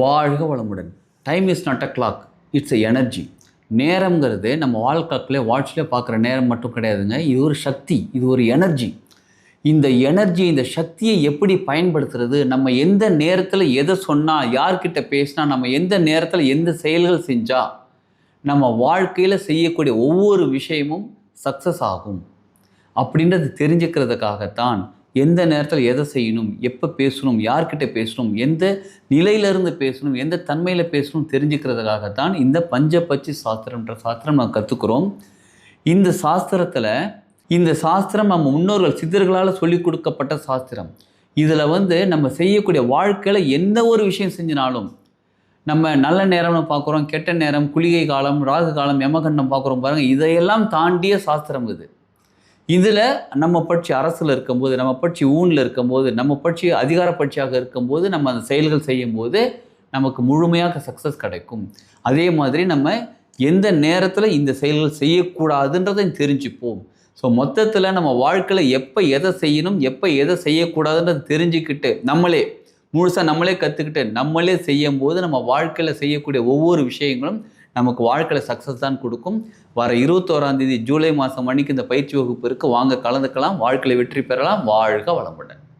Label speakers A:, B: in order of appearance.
A: வாழ்க வளமுடன். Time is not a clock it's a energy நேரங்கிறது நம்ம வாழ்க்கையிலே வாட்ச்லேயே பார்க்குற நேரம் மட்டும் கிடையாதுங்க. இது ஒரு சக்தி இது ஒரு எனர்ஜி இந்த எனர்ஜி இந்த சக்தியை எப்படி பயன்படுத்துறது? நம்ம எந்த நேரத்தில் எதை சொன்னால் யார்கிட்ட பேசினா நம்ம எந்த நேரத்தில் எந்த செயல்கள் செஞ்சால் நம்ம வாழ்க்கையில் செய்யக்கூடிய ஒவ்வொரு விஷயமும் சக்ஸஸ் ஆகும். அப்படின்றது தெரிஞ்சுக்கிறதுக்காகத்தான் எந்த நேரத்தில் எதை செய்யணும் எப்போ பேசணும் யார்கிட்ட பேசணும் எந்த நிலையிலிருந்து பேசணும் எந்த தன்மையில் பேசணும் தெரிஞ்சுக்கிறதுக்காகத்தான் இந்த பஞ்சபட்சி சாஸ்திரம்ன்ற சாஸ்திரம் நம்ம கற்றுக்குறோம் இந்த சாஸ்திரத்தில் இந்த சாஸ்திரம் நம்ம முன்னோர்கள் சித்தர்களால் சொல்லிக் கொடுக்கப்பட்ட சாஸ்திரம். இதில் வந்து நம்ம செய்யக்கூடிய வாழ்க்கையில் எந்த ஒரு விஷயம் செஞ்சினாலும் நம்ம நல்ல நேரம்னு பார்க்குறோம் கெட்ட நேரம் குளிகை காலம் ராகு காலம் யமகண்டம் பார்க்குறோம் பாருங்கள் இதையெல்லாம் தாண்டிய சாஸ்திரம் இது. இதில் நம்ம பட்சி அரசில் இருக்கும்போது நம்ம பட்சி ஊனில் இருக்கும்போது நம்ம பட்சி அதிகார பட்சியாக இருக்கும்போது நம்ம அந்த செயல்கள் செய்யும்போது நமக்கு முழுமையாக சக்ஸஸ் கிடைக்கும். அதே மாதிரி நம்ம எந்த நேரத்தில் இந்த செயல்கள் செய்யக்கூடாதுன்றதை தெரிஞ்சுப்போம். ஸோ மொத்தத்தில் நம்ம வாழ்க்கையில் எப்போ எதை செய்யணும் எப்போ எதை செய்யக்கூடாதுன்றதை தெரிஞ்சுக்கிட்டு நம்மளே முழுசாக நம்மளே கற்றுக்கிட்டு நம்மளே செய்யும் போது நம்ம வாழ்க்கையில் செய்யக்கூடிய ஒவ்வொரு விஷயங்களும் நமக்கு வாழ்க்கையில் சக்ஸஸ் தான் கொடுக்கும். வர இருபத்தோராம் தேதி ஜூலை மாதம் மணிக்கு இந்த பயிற்சி வகுப்பு இருக்குது வாங்க கலந்துக்கலாம். வாழ்க்கையில் வெற்றி பெறலாம். வாழ்க வளமுடன்.